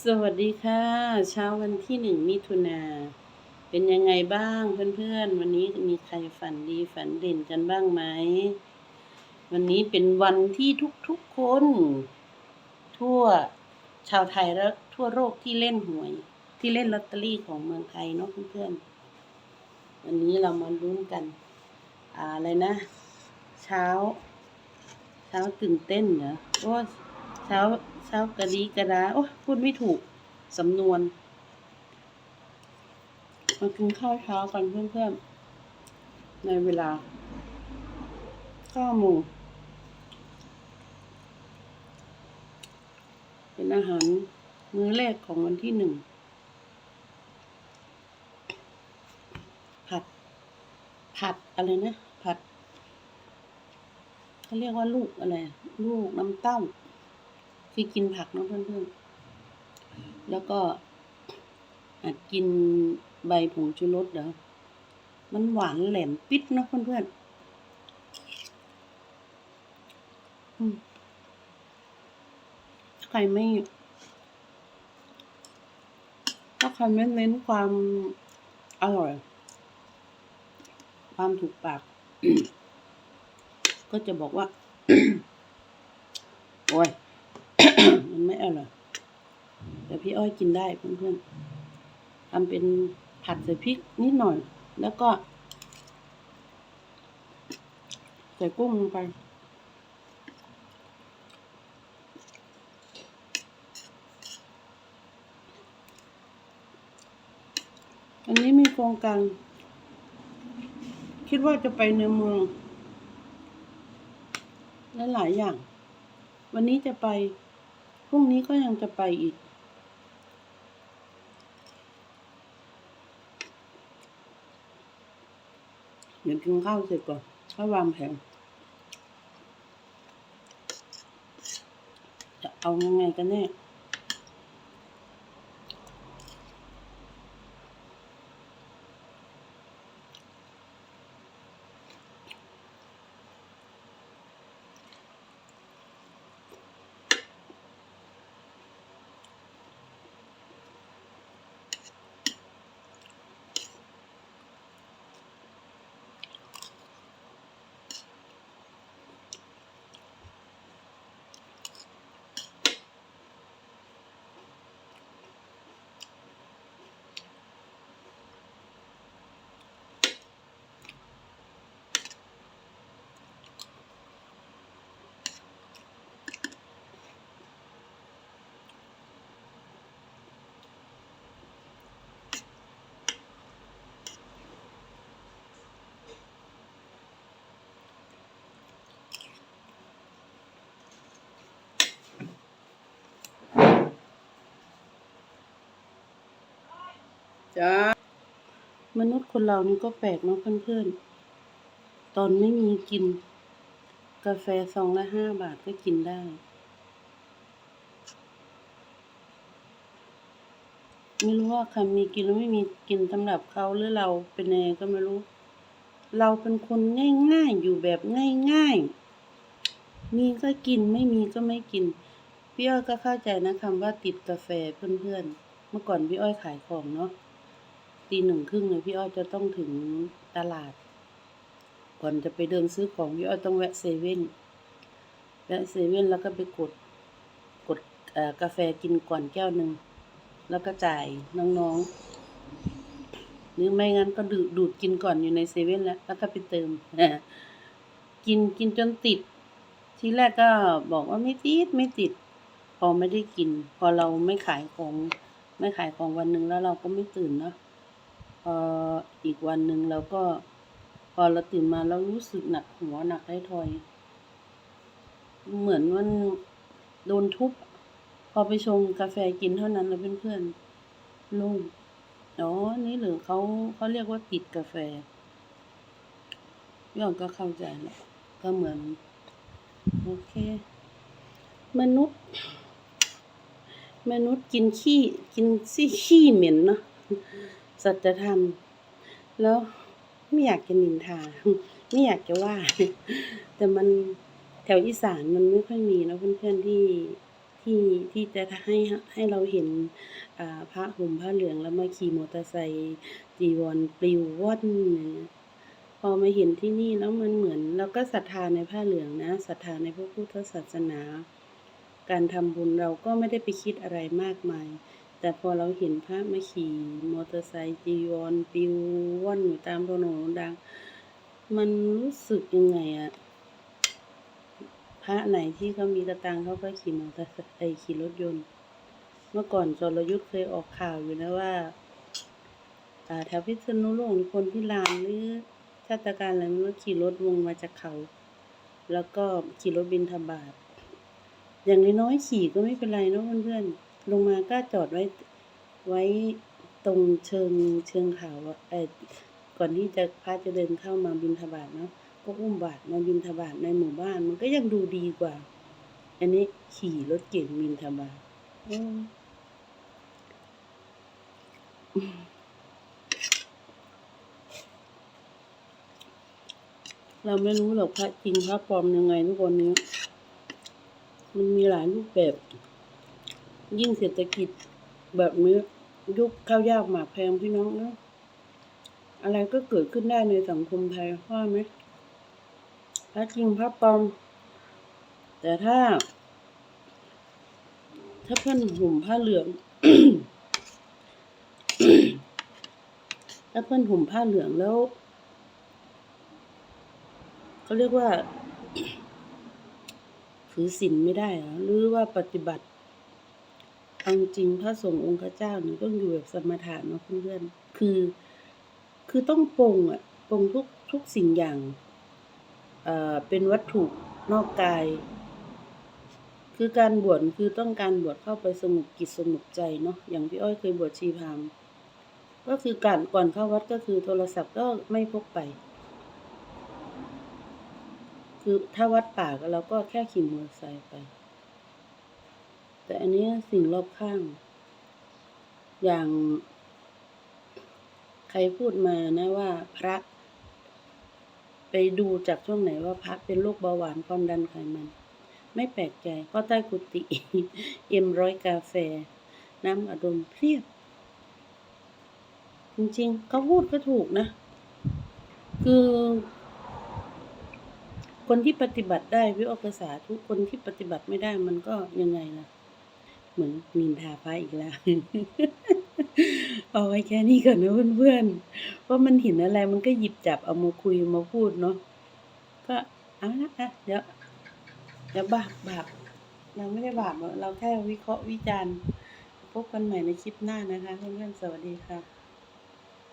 สวัสดีค่ะ เช้าวันที่หนึ่งมิถุนาเป็นยังไงบ้างเพื่อนๆ วันนี้มีใครฝันดีฝันเด่นกันบ้างไหม วันนี้เป็นวันที่ทุกๆคน ทั่วชาวไทยและทั่วโลกที่เล่นหวย ที่เล่นลอตเตอรี่ของเมืองไทยเนาะเพื่อนๆ วันนี้เรามาลุ้นกันอะไรนะ เช้า เช้าตื่นเต้นเหรอโอ้เช้า เช้ากระดีกระดาโอ้พูดไม่ถูก สำนวน มากินข้าวเช้ากันเพื่อนๆ ในเวลาเก้าโมงเป็นอาหารมื้อแรกของวันที่หนึ่ง ผัด ผัดอะไรนะ ผัดเขาเรียกว่าลูกอะไร ลูกน้ำเต้า ที่กินผักเนาะเพื่อนๆ แล้วก็อาจกินใบผงชูรสเดี๋ยวมันหวานแหลมปิดเนาะเพื่อนๆถ้าใครไม่ถ้าใครไม่เน้นความอร่อย ความถูกปาก ก็จะบอกว่า โอ้ย ไม่อร่อยแต่พี่อ้อยกินได้เพื่อนๆทำเป็นผัดใส่พริกนิดหน่อย แล้วก็ ใส่กุ้งลงไป อันนี้มีโครงการ คิดว่าจะไปในเมืองและหลายอย่าง วันนี้จะไป พรุ่งนี้ก็ยังจะไปอีก เดี๋ยวกินข้าวเสร็จก่อนข้าววางแผนจะเอายังไงกันแน่ จ้ามนุษย์คนเรานี่ก็แปลกเนาะเพื่อนๆ ตอนไม่มีกิน กาแฟซองละห้าบาทก็กินได้ ไม่รู้ว่าใครมีกินหรือไม่มีกินสำหรับเขาหรือเราเป็นยังไงก็ไม่รู้ เราเป็นคนง่ายๆ อยู่แบบง่ายๆ มีก็กินไม่มีก็ไม่กิน พี่อ้อยก็เข้าใจนะคำว่าติดกาแฟเพื่อนๆ เมื่อก่อนพี่อ้อยขายของเนาะ ตีหนึ่งครึ่งเลยพี่อ้อยจะต้องถึงตลาด ก่อนจะไปเดินซื้อของพี่อ้อยต้องแวะเซเว่นแวะเซเว่นแล้วก็ไปกดกดกาแฟกินก่อนแก้วหนึ่งแล้วก็จ่ายน้องๆ หรือไม่งั้นก็ดูดดูดกินก่อนอยู่ในเซเว่นแล้ว แล้วก็ไปเติมกินกินจนติด ทีแรกก็บอกว่าไม่ติดไม่ติด พอไม่ได้กิน พอเราไม่ขายของ ไม่ขายของวันหนึ่งแล้วเราก็ไม่ตื่นเนาะ พออีกวันหนึ่งเราก็ พอเราตื่นมาเรารู้สึกหนักหัวหนักท้ายทอย เหมือนมันโดนทุบ พอไปชงกาแฟกินเท่านั้นแล้วเพื่อนๆโล่งอ๋อ นี่หรือเขาเขาเรียกว่าติดกาแฟย่อนก็เข้าใจแหละก็เหมือน โอเค มนุษย์ มนุษย์กินขี้ กินซี่ขี้เหม็นเนาะ สัจธรรม แล้วไม่อยากจะนินทา ไม่อยากจะว่า แต่มันแถวอีสานมันไม่ค่อยมีนะเพื่อนๆที่ที่ที่จะให้ให้เราเห็นพระห่มผ้าเหลืองแล้วมาขี่มอเตอร์ไซค์จีวรปลิวว่อนพอมาเห็นที่นี่แล้วมันเหมือนเราก็ศรัทธาในผ้าเหลืองนะศรัทธาในพระพุทธศาสนา การทำบุญเราก็ไม่ได้ไปคิดอะไรมากมาย แต่พอเราเห็นพระมาขี่มอเตอร์ไซค์จีวรปิวว่อนอยู่ตามถนนดัง มันรู้สึกยังไงอะพระไหนที่เขามีกระตังเขาก็ขี่มอเตอร์ไซค์ขี่รถยนต์ เมื่อก่อนจรยุทธ์เคยออกข่าวอยู่นะว่าอ่าแถวพิษณุโลกคนพิรามหรือชาติการอะไรไม่รู้ขี่รถลงมาจากเขา แล้วก็ขี่รถบินทบาทอย่างน้อยๆขี่ก็ไม่เป็นไรเนอะเพื่อนๆ ลงมาก็จอดไว้ไว้ตรงเชิงเชิงเขาอะเออก่อนที่จะพระจะเดินเข้ามาบินทบาทเนาะก็อุ้มบาตรมาบินทบาทในหมู่บ้าน มันก็ยังดูดีกว่า อันนี้ขี่รถเก่งบินทบาทเราไม่รู้หรอกพระจริงพระปลอมยังไงทุกวันนี้ มันมีหลายรูปแบบ ยิ่งเศรษฐกิจแบบนี้ยุคข้าวยากหมากแพงพี่น้องเนะอะไรก็เกิดขึ้นได้ในสังคมไทยว่าไหมพระจริงพระปลอมแต่ถ้า ถ้าเพื่อนห่มผ้าเหลืองถ้าเพื่อนห่มผ้าเหลืองแล้วเขาเรียกว่าถือศีลไม่ได้หรอหรือว่าปฏิบัติ เอาจริงพระสงฆ์องค์พระเจ้าเนี่ยต้องอยู่แบบสมถะเนาะเพื่อนๆคือ คือต้องปรงอะปรงทุกทุกสิ่งอย่างเอ่อเป็นวัตถุนอกกาย คือการบวชคือต้องการบวชเข้าไปสงบจิตสงบใจเนาะอย่างพี่อ้อยเคยบวชชีพามก็คือการก่อนเข้าวัดก็คือโทรศัพท์ก็ไม่พกไป คือถ้าวัดป่าก็เราก็แค่ขี่มอเตอร์ไซค์ไป แต่อันนี้สิ่งรอบข้าง อย่าง ใครพูดมานะว่าพระ ไปดูจากช่วงไหนว่าพระเป็นโรคเบาหวานความดันไขมัน ไม่แปลกใจ เพราะใต้กุฏิเอ็มร้อยกาแฟ น้ำอดมเพียบ จริงๆ เขาพูดก็ถูกนะ คือคนที่ปฏิบัติได้วิโอภาษาทุกคนที่ปฏิบัติไม่ได้มันก็ยังไงล่ะ เหมือนนินทาพระอีกแล้วเอาไว้แค่นี้ก่อนนะเพื่อนๆเพรามันเห็นอะไรมันก็หยิบจับเอามาคุยมาพูดเนาะก็เอาละอะเดี๋ยวเดี๋ยวบาปบาปเราไม่ได้บาปเราแค่วิเคราะห์วิจารณ์พบกันใหม่ในคลิปหน้านะคะเพื่อนๆสวัสดีค่ะ